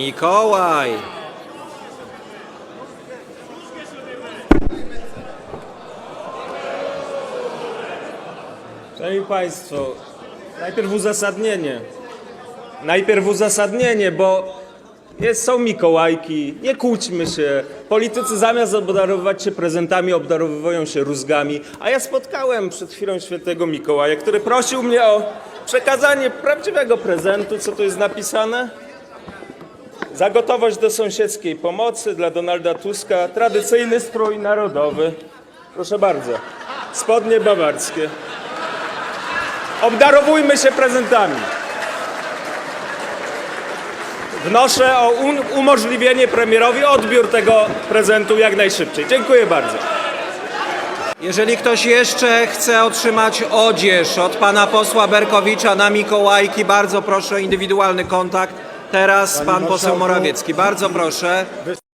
Mikołaj. Szanowni Państwo, najpierw uzasadnienie. Najpierw uzasadnienie, bo jest, są Mikołajki, nie kłóćmy się. Politycy zamiast obdarowywać się prezentami, obdarowują się rózgami. A ja spotkałem przed chwilą świętego Mikołaja, który prosił mnie o przekazanie prawdziwego prezentu. Co tu jest napisane? Za gotowość do sąsiedzkiej pomocy dla Donalda Tuska tradycyjny strój narodowy. Proszę bardzo. Spodnie bawarskie. Obdarowujmy się prezentami. Wnoszę o umożliwienie premierowi odbiór tego prezentu jak najszybciej. Dziękuję bardzo. Jeżeli ktoś jeszcze chce otrzymać odzież od pana posła Berkowicza na Mikołajki, bardzo proszę o indywidualny kontakt. Teraz pan poseł. Morawiecki. Bardzo proszę.